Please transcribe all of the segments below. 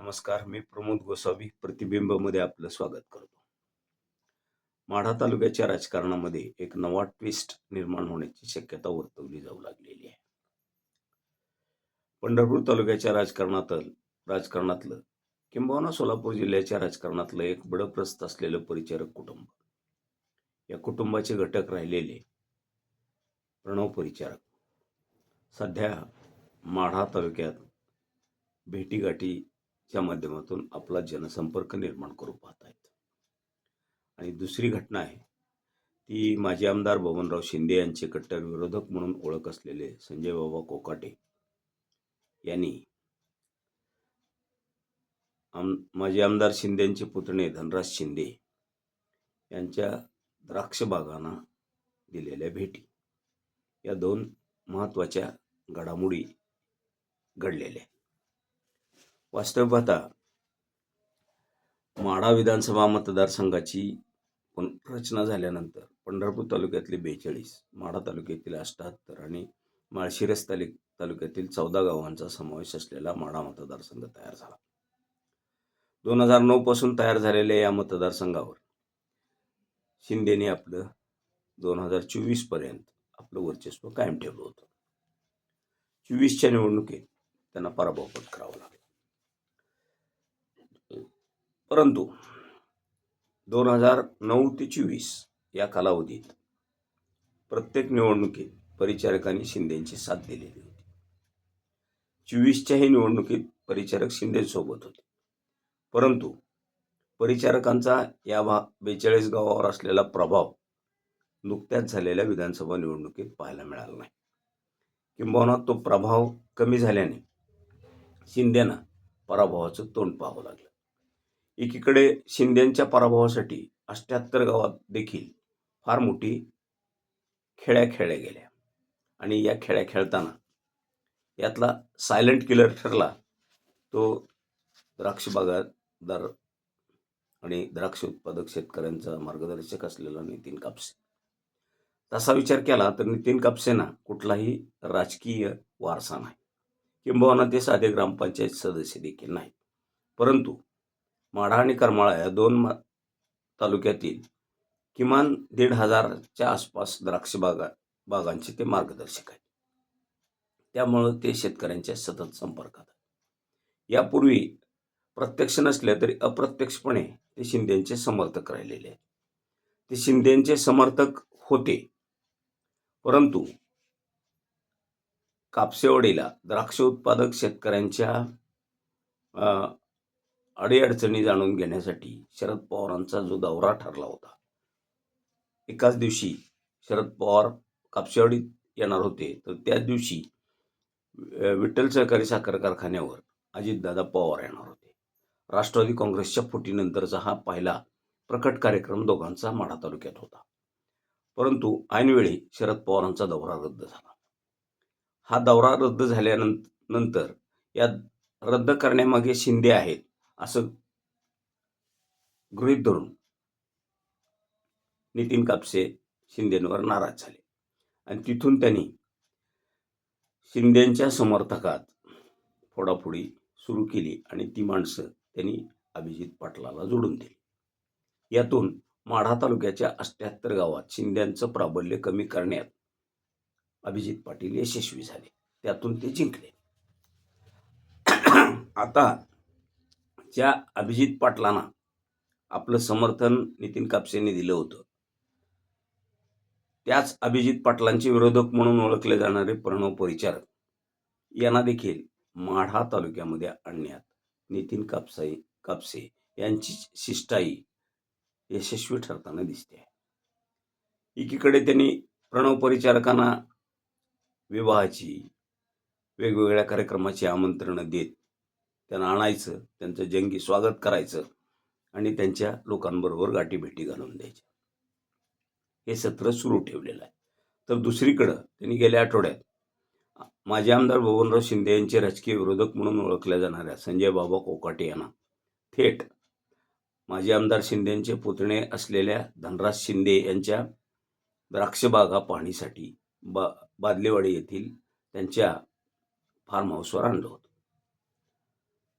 नमस्कार मी प्रमोद गोसावी प्रतिबिंबमध्ये आपलं स्वागत करतो. माढा तालुक्याच्या राजकारणामध्ये एक नवा ट्विस्ट निर्माण होण्याची शक्यता वर्तवली जाऊ लागलेली आहे. पंढरपूर तालुक्याच्या राजकारणात राजकारणातलं किंबहुना सोलापूर जिल्ह्याच्या राजकारणातलं एक बडप्रस्त असलेलं परिचारक कुटुंब. या कुटुंबाचे घटक राहिलेले प्रणव परिचारक. सध्या माढा तालुक्यात च्या माध्यमातून आपला जनसंपर्क निर्माण करू पाहत आहेत आणि दुसरी घटना आहे ती माजी आमदार बबनराव शिंदे यांचे कट्टर विरोधक म्हणून ओळख असलेले संजय बाबा कोकाटे यांनी आम माजी आमदार शिंदेचे पुतणे धनराज शिंदे यांच्या द्राक्ष बागांना दिलेल्या भेटी या दोन महत्त्वाच्या घडामोडी घडलेल्या आहेत. वास्तव पाहता माढा विधानसभा मतदारसंघाची रचना झाल्यानंतर पंढरपूर तालुक्यातले बेचाळीस माढा तालुक्यातील अठ्ठ्याहत्तर आणि माळशिरस तालु तालुक्यातील चौदा गावांचा समावेश असलेला माढा मतदारसंघ तयार झाला. दोन हजार नऊ पासून तयार झालेल्या या मतदारसंघावर शिंदेने आपलं दोन हजार चोवीसपर्यंत आपलं वर्चस्व कायम ठेवलं होतं. चोवीसच्या निवडणुकीत त्यांना पराभव पत्करावा लागला. परंतु दोन हजार नऊ ते चोवीस या कालावधीत प्रत्येक निवडणुकीत परिचारकांनी शिंदेची साथ दिलेली होती. चोवीसच्याही निवडणुकीत परिचारक शिंदेसोबत होते. परंतु परिचारकांचा या भा बेचाळीस गावावर असलेला प्रभाव नुकत्याच झालेल्या विधानसभा निवडणुकीत पाहायला मिळाला नाही. किंबहुना तो प्रभाव कमी झाल्याने शिंदेना पराभवाचं तोंड पाहावं लागलं. एकीकडे शिंद्यांच्या पराभवासाठी अष्ट्याहत्तर गावात देखील फार मोठी खेळ्या खेळल्या गेल्या. आणि या खेळ्या खेळताना यातला सायलेंट किलर ठरला तो द्राक्ष बागायतदार आणि द्राक्ष उत्पादक शेतकऱ्यांचा मार्गदर्शक असलेला नितीन कापसे. तसा विचार केला तर नितीन कापसेना कुठलाही राजकीय वारसा नाही. किंबहुना ते साधे ग्रामपंचायत सदस्य देखील नाहीत. परंतु माढा आणि करमाळा या दोन मा- तालुक्यातील किमान दीड हजारच्या आसपास द्राक्ष बागा बागांचे ते मार्गदर्शक आहेत. त्यामुळं ते शेतकऱ्यांच्या सतत संपर्कात यापूर्वी प्रत्यक्ष नसले तरी अप्रत्यक्षपणे ते शिंदेचे समर्थक राहिलेले आहेत. ते शिंदेचे समर्थक होते. परंतु कापसेवाडीला द्राक्ष उत्पादक शेतकऱ्यांच्या अडीअडचणी जाणून घेण्यासाठी शरद पवारांचा जो दौरा ठरला होता. एकाच दिवशी शरद पवार कापसेवाडीत येणार होते. तर त्याच दिवशी विठ्ठल सहकारी साखर कारखान्यावर अजितदादा पवार येणार होते. राष्ट्रवादी काँग्रेसच्या फुटीनंतरचा हा पहिला प्रकट कार्यक्रम दोघांचा माढा तालुक्यात होता. परंतु ऐनवेळी शरद पवारांचा दौरा रद्द झाला. हा दौरा रद्द झाल्यानंतर या रद्द करण्यामागे शिंदे आहेत. असं गृहीत धरून नितीन कापसे शिंदेंवर नाराज झाले. आणि तिथून त्यांनी शिंदेच्या समर्थकात फोडाफोडी सुरू केली आणि ती माणसं त्यांनी अभिजित पाटलाला जोडून दिली. यातून माढा तालुक्याच्या अष्ट्याहत्तर गावात शिंद्यांचं प्राबल्य कमी करण्यात अभिजित पाटील यशस्वी झाले. त्यातून ते जिंकले. आता ज्या अभिजित पाटलांना आपलं समर्थन नितीन कापसेंनी दिलं होतं त्याच अभिजित पाटलांचे विरोधक म्हणून ओळखले जाणारे प्रणव परिचारक यांना देखील माढा तालुक्यामध्ये आणण्यात नितीन कापसाई कापसे यांची शिष्टाई यशस्वी ठरताना दिसते आहे. एकीकडे त्यांनी प्रणव परिचारकांना विवाहाची वेगवेगळ्या कार्यक्रमाची आमंत्रणं देत त्यांना आणायचं त्यांचं जंगी स्वागत करायचं आणि त्यांच्या लोकांबरोबर गाठीभेटी घालून द्यायच्या. हे सत्र सुरू ठेवलेलं आहे. तर दुसरीकडं त्यांनी गेल्या आठवड्यात माजी आमदार बबनराव शिंदे यांचे राजकीय विरोधक म्हणून ओळखल्या जाणाऱ्या संजय बाबा कोकाटे यांना थेट माजी आमदार शिंदेचे पुतणे असलेल्या धनराज शिंदे यांच्या द्राक्षबागा पाहणीसाठी बा बादलेवाडी येथील त्यांच्या फार्म हाऊसवर आणलं होतं.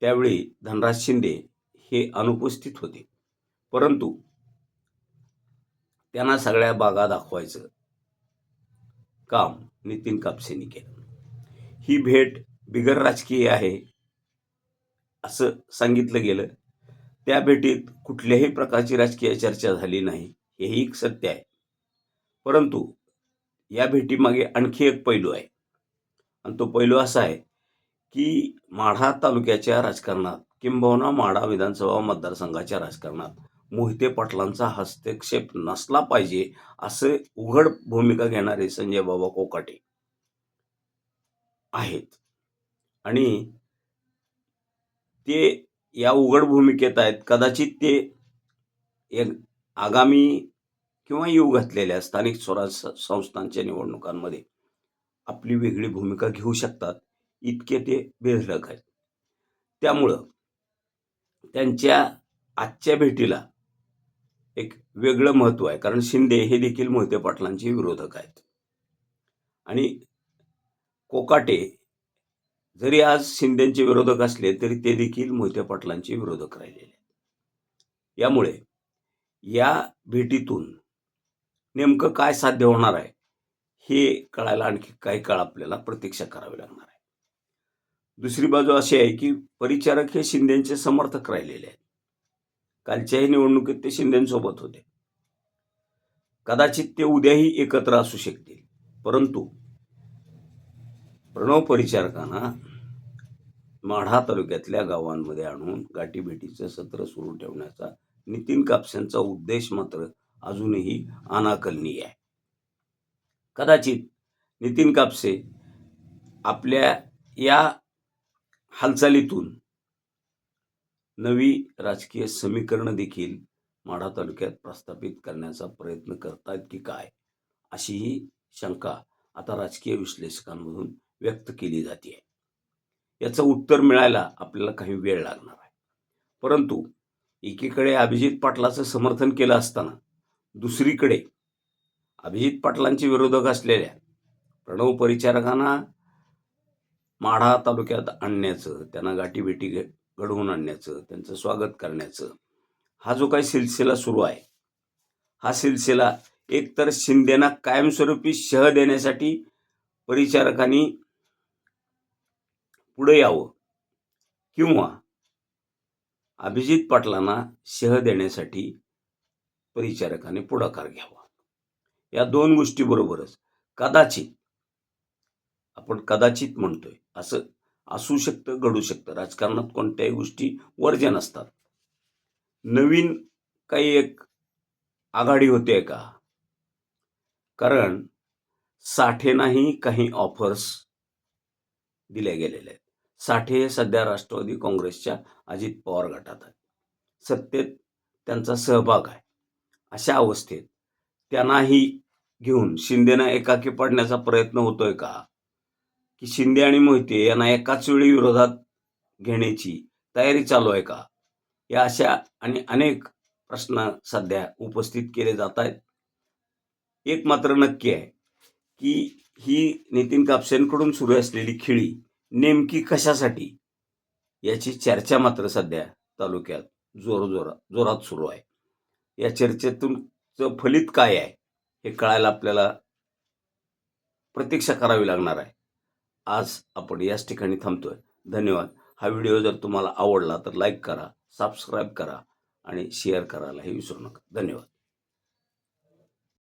त्यावेळी धनराज शिंदे हे अनुपस्थित होते. परंतु त्यांना सगळ्या बागा दाखवायचं काम नितीन कापसेंनी केलं. ही भेट बिगर राजकीय आहे असं सांगितलं गेलं. त्या भेटीत कुठल्याही प्रकारची राजकीय चर्चा झाली नाही हेही एक सत्य आहे. परंतु या भेटीमागे आणखी एक पैलू आहे. आणि तो पैलू असा आहे की माढा तालुक्याच्या राजकारणात किंबहुना माढा विधानसभा मतदारसंघाच्या राजकारणात मोहिते पाटलांचा हस्तक्षेप नसला पाहिजे असे उघड भूमिका घेणारे संजय बाबा कोकाटे आहेत. आणि ते या उघड भूमिकेत आहेत. कदाचित ते एक आगामी किंवा येऊ घातलेल्या स्थानिक स्वराज संस्थांच्या निवडणुकांमध्ये आपली वेगळी भूमिका घेऊ शकतात. इतके ते बेधडक आहेत. त्यामुळं त्यांच्या आजच्या भेटीला एक वेगळं महत्त्व आहे. कारण शिंदे हे देखील मोहिते पाटलांचे विरोधक आहेत. आणि कोकाटे जरी आज शिंदेचे विरोधक असले तरी ते देखील मोहिते पाटलांचे विरोधक राहिलेले आहेत. यामुळे या भेटीतून नेमकं काय साध्य होणार आहे हे कळायला आणखी काही काळ आपल्याला प्रतीक्षा करावी लागणार आहे. दुसरी बाजू अशी आहे की परिचारक हे शिंदेचे समर्थक राहिलेले आहेत. कालच्याही निवडणुकीत ते शिंदेसोबत होते. कदाचित ते उद्याही एकत्र असू शकतील. परंतु प्रणव परिचारकांना माढा तालुक्यातल्या गावांमध्ये आणून गाठीभेटीचं सत्र सुरू ठेवण्याचा नितीन कापसेंचा उद्देश मात्र अजूनही अनाकलनीय आहे. कदाचित नितीन कापसे आपल्या या हालचालीतून. नवी राजकीय समीकरणं देखील माढा तालुक्यात प्रस्थापित करण्याचा प्रयत्न करतायत की काय अशी ही शंका आता राजकीय विश्लेषकांमधून व्यक्त केली जाते याचं उत्तर मिळायला आपल्याला काही वेळ लागणार आहे. परंतु एकीकडे अभिजित पाटलाचं समर्थन केलं असताना दुसरीकडे अभिजित पाटलांचे विरोधक असलेल्या प्रणव परिचारकांना माढा तालुक्यात आणण्याचं त्यांना गाठीभेटी घडवून आणण्याचं त्यांचं स्वागत करण्याचं हा जो काही सिलसिला सुरू आहे हा सिलसिला एकतर शिंदेना कायमस्वरूपी शह देण्यासाठी परिचारकांनी पुढे यावं किंवा अभिजित पाटलांना शह देण्यासाठी परिचारकांनी पुढाकार घ्यावा. या दोन गोष्टीबरोबरच कदाचित आपण कदाचित म्हणतोय. असं असू शकतं घडू शकतं. राजकारणात कोणत्याही गोष्टी वर्जन असतात नवीन काही एक आघाडी होते का? कारण साठेनाही काही ऑफर्स दिल्या गेलेल्या आहेत. साठे हे सध्या राष्ट्रवादी काँग्रेसच्या अजित पवार गटात आहेत. सत्तेत त्यांचा सहभाग आहे. अशा अवस्थेत त्यांनाही घेऊन शिंदेना एकाकी पडण्याचा प्रयत्न होतोय का? की शिंदे आणि मोहिते यांना एकाच वेळी विरोधात घेण्याची तयारी चालू आहे का? या अशा आणि अनेक प्रश्न सध्या उपस्थित केले जात आहेत. एक मात्र नक्की आहे की ही नितीन कापसेंकडून सुरू असलेली खिळी नेमकी कशासाठी याची चर्चा मात्र सध्या तालुक्यात जोर जोरा जोरात सुरू आहे. या चर्चेतून फलित काय आहे हे कळायला आपल्याला प्रतीक्षा करावी लागणार आहे. आज आपण याच ठिकाणी थांबतोय. धन्यवाद. हा व्हिडिओ जर तुम्हाला आवडला तर लाईक करा सबस्क्राईब करा आणि शेअर करायलाही विसरू नका. धन्यवाद.